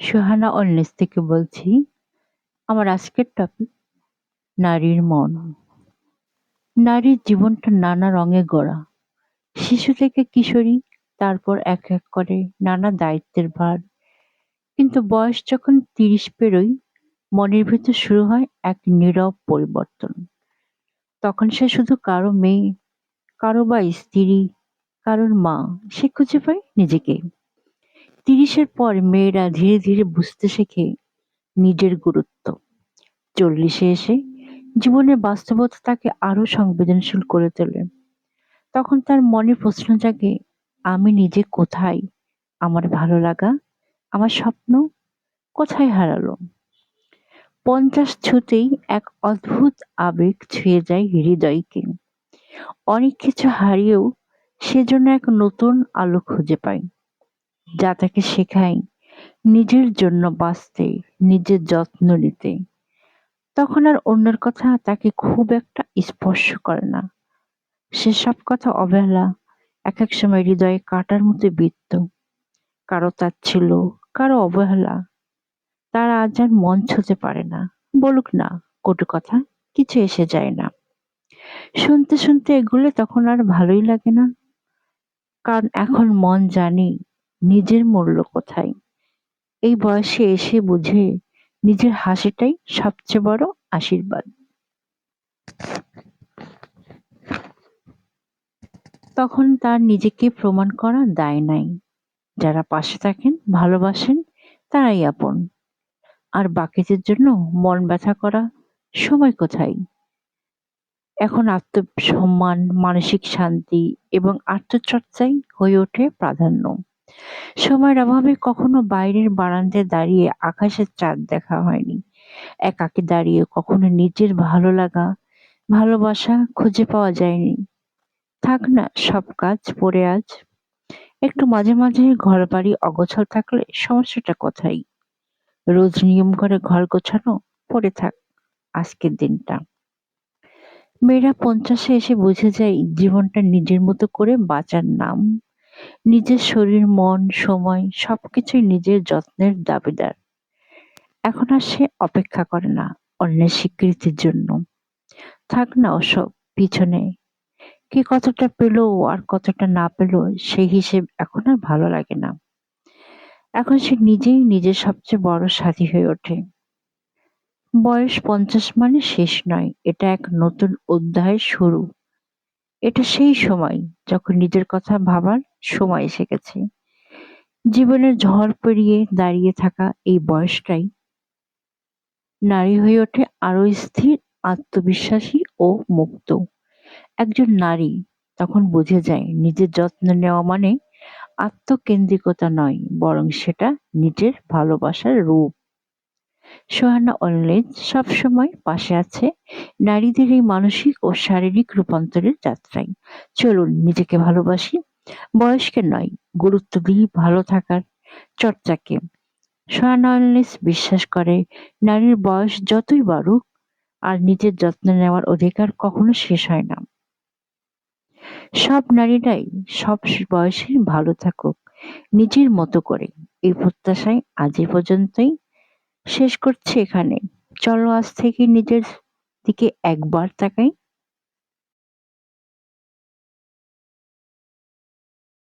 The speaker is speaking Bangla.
সুহানা অনলেস থেকে বলছি। আমার আজকের টপিক নারীর মন। নারীর জীবনটা নানা রঙে গড়া। শিশু থেকে কিশোরী, তারপর এক এক করে নানা দায়িত্বের ভার। কিন্তু বয়স যখন তিরিশ পেরোয়, মনের ভিতর শুরু হয় এক নীরব পরিবর্তন। তখন সে শুধু কারও মেয়ে, কারও বা স্ত্রী, কারোর মা, সে খুঁজে পায় নিজেকে। তিরিশের পর মেয়েরা ধীরে ধীরে বুঝতে শেখে নিজের গুরুত্ব। চল্লিশে এসে জীবনের বাস্তবতা তাকে আরও সংবেদনশীল করে তোলে। তখন তার মনে প্রশ্ন জাগে, আমি নিজে কোথায়? আমার ভালো লাগা? আমার স্বপ্ন? কোথায় হারালো? পঞ্চাশ ছুতেই এক অদ্ভুত আবেগ ছুঁয়ে যায় হৃদয়কে। অনেক কিছু হারিয়েও সেজন্য এক নতুন আলো খুঁজে পায়। যা তাকে শেখায় নিজের জন্য বাঁচতে, নিজের যত্ন নিতে। তখন আর অন্যের কথা তাকে খুব একটা স্পর্শ করে না। সেসব কথা অবহেলা এক এক সময় হৃদয়ে কাটার মতো বৃত্ত কারও তার ছিল, কারও অবহেলা। তার আজ আর মন ছুঁতে পারে না। বলুক না, কটু কথা, কিছু এসে যায় না। শুনতে শুনতে এগুলো তখন আর ভালোই লাগে না। কারণ এখন মন জানি নিজের মূল্য কোথায়? এই বয়সে এসে বুঝে নিজের হাসিটাই সবচেয়ে বড় আশীর্বাদ। তখন তার নিজেকে প্রমাণ করা দায় নাই। যারা পাশে থাকেন, ভালোবাসেন, তারাই আপন। আর বাকিদের জন্য মন ব্যথা করা সময় কোথায়? এখন আত্মসম্মান, মানসিক শান্তি এবং আত্মচর্চাই হয়ে ওঠে প্রাধান্য। সময়ের অভাবে কখনো বাইরের বারান্দায় দাঁড়িয়ে আকাশের চাঁদ দেখা হয়নি। একাকে দাঁড়িয়ে কখনো নিজের ভালো লাগা, ভালোবাসা খুঁজে পাওয়া যায়নি। থাক না, সব কাজ পড়ে আজ। একটু মাঝে মাঝে ঘর বাড়ি অগোছল থাকলে সমস্যাটা কোথায়? রোজ নিয়ম করে ঘর গোছানো, পড়ে থাক। আজকের দিনটা। মেয়েরা পঞ্চাশে এসে বুঝে যায়, জীবনটা নিজের মতো করে বাঁচার নাম। নিজের শরীর, মন, সময় সবকিছুই নিজের যত্নের দাবিদার। এখন আর সে অপেক্ষা করে না অন্যের স্বীকৃতির জন্য। থাক না ওসব, পিছনে। কে কতটা পেল আর কতটা না পেল সেই হিসেব এখন আর ভালো লাগে না। এখন সে নিজেই নিজের সবচেয়ে বড় সাথী হয়ে ওঠে। বয়স পঞ্চাশ মানে শেষ নয়, এটা এক নতুন অধ্যায়ের শুরু। এটা সেই সময় যখন নিজের কথা ভাবার সময় এসে গেছে জীবনের ঝড় পেরিয়ে দাঁড়িয়ে থাকা এই বয়সটাই নারী হয়ে ওঠে আরও স্থির, আত্মবিশ্বাসী ও মুক্ত। একজন নারী তখন বুঝে যায় নিজের যত্ন নেওয়া মানে আত্মকেন্দ্রিকতা নয়, বরং সেটা নিজের ভালোবাসার রূপ। সোহানা অলওয়েজ সবসময় পাশে আছে নারীদের এই মানসিক ও শারীরিক রূপান্তরের যাত্রায়। চলুন নিজেকে ভালোবাসি বয়সকে নয়, গুরুত্ব দিই ভালো থাকার চর্চাকে। সোহানা বিশ্বাস করে, নারীর বয়স যতই বাড়ুক, আর নিজের যত্ন নেওয়ার অধিকার কখনো শেষ হয় না। সব নারীরাই সব বয়সে ভালো থাকুক, নিজের মতো করে। এই প্রত্যাশায় আজ এ পর্যন্তই। শেষ করছি এখানে। চলো আজ থেকে নিজের দিকে একবার তাকাই।